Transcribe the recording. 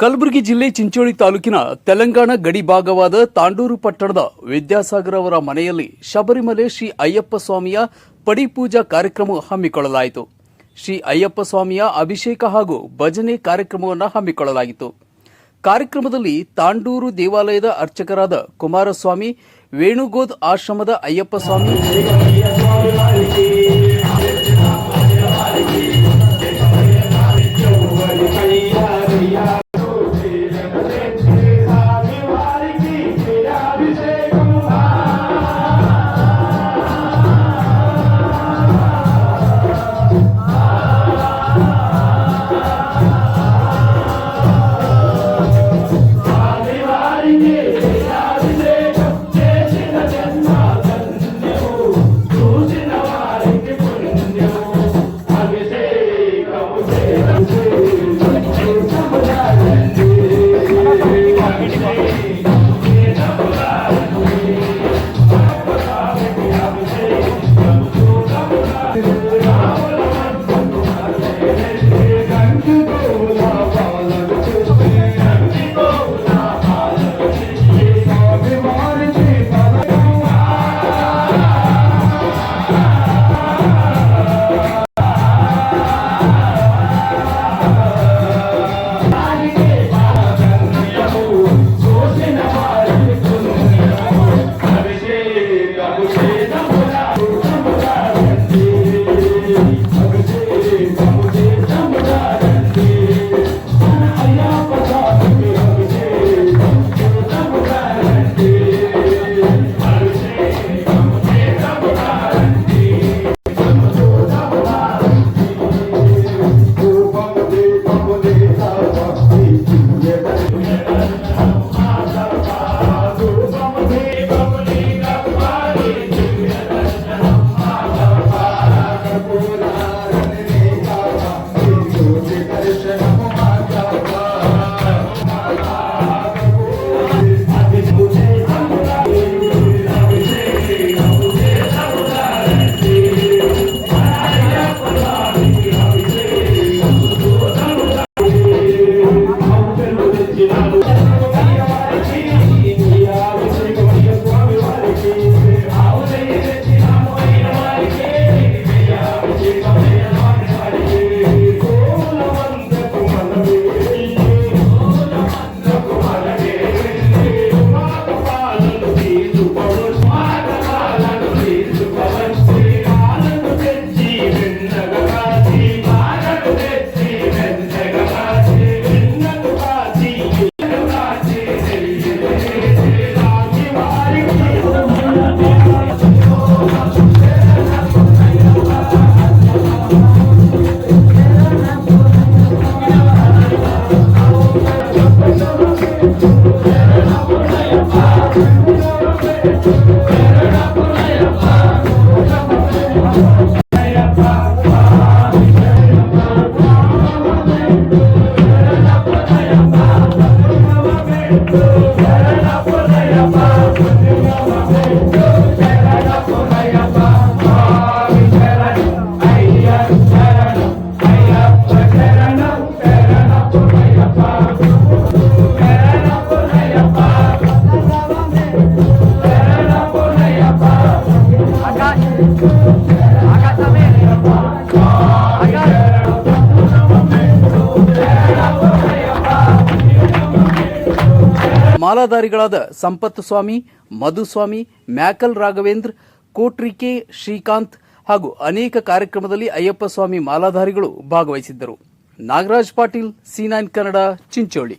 ಕಲಬುರಗಿ ಜಿಲ್ಲೆ ಚಿಂಚೋಳಿ ತಾಲೂಕಿನ ತೆಲಂಗಾಣ ಗಡಿ ಭಾಗವಾದ ತಾಂಡೂರು ಪಟ್ಟಣದ ವಿದ್ಯಾಸಾಗರ್ ಅವರ ಮನೆಯಲ್ಲಿ ಶಬರಿಮಲೆ ಶ್ರೀ ಅಯ್ಯಪ್ಪ ಸ್ವಾಮಿಯ ಪಡಿಪೂಜಾ ಕಾರ್ಯಕ್ರಮ ಹಮ್ಮಿಕೊಳ್ಳಲಾಯಿತು. ಶ್ರೀ ಅಯ್ಯಪ್ಪ ಸ್ವಾಮಿಯ ಅಭಿಷೇಕ ಹಾಗೂ ಭಜನೆ ಕಾರ್ಯಕ್ರಮವನ್ನು ಹಮ್ಮಿಕೊಳ್ಳಲಾಗಿತ್ತು. ಕಾರ್ಯಕ್ರಮದಲ್ಲಿ ತಾಂಡೂರು ದೇವಾಲಯದ ಅರ್ಚಕರಾದ ಕುಮಾರಸ್ವಾಮಿ, ವೇಣುಗೋದ್ ಆಶ್ರಮದ ಅಯ್ಯಪ್ಪ ಸ್ವಾಮಿ ಮಾಲಾಧಾರಿಗಳಾದ ಸಂಪತ್ ಸ್ವಾಮಿ ಮಧುಸ್ವಾಮಿ ಮ್ಯಾಕಲ್ ರಾಘವೇಂದ್ರ ಕೋಟ್ರಿಕೆ ಶ್ರೀಕಾಂತ್ ಹಾಗೂ ಅನೇಕ ಕಾರ್ಯಕ್ರಮದಲ್ಲಿ ಅಯ್ಯಪ್ಪ ಸ್ವಾಮಿ ಮಾಲಾಧಾರಿಗಳು ಭಾಗವಹಿಸಿದ್ದರು. Nagaraj Patil, C nine Kannada, Chincholi.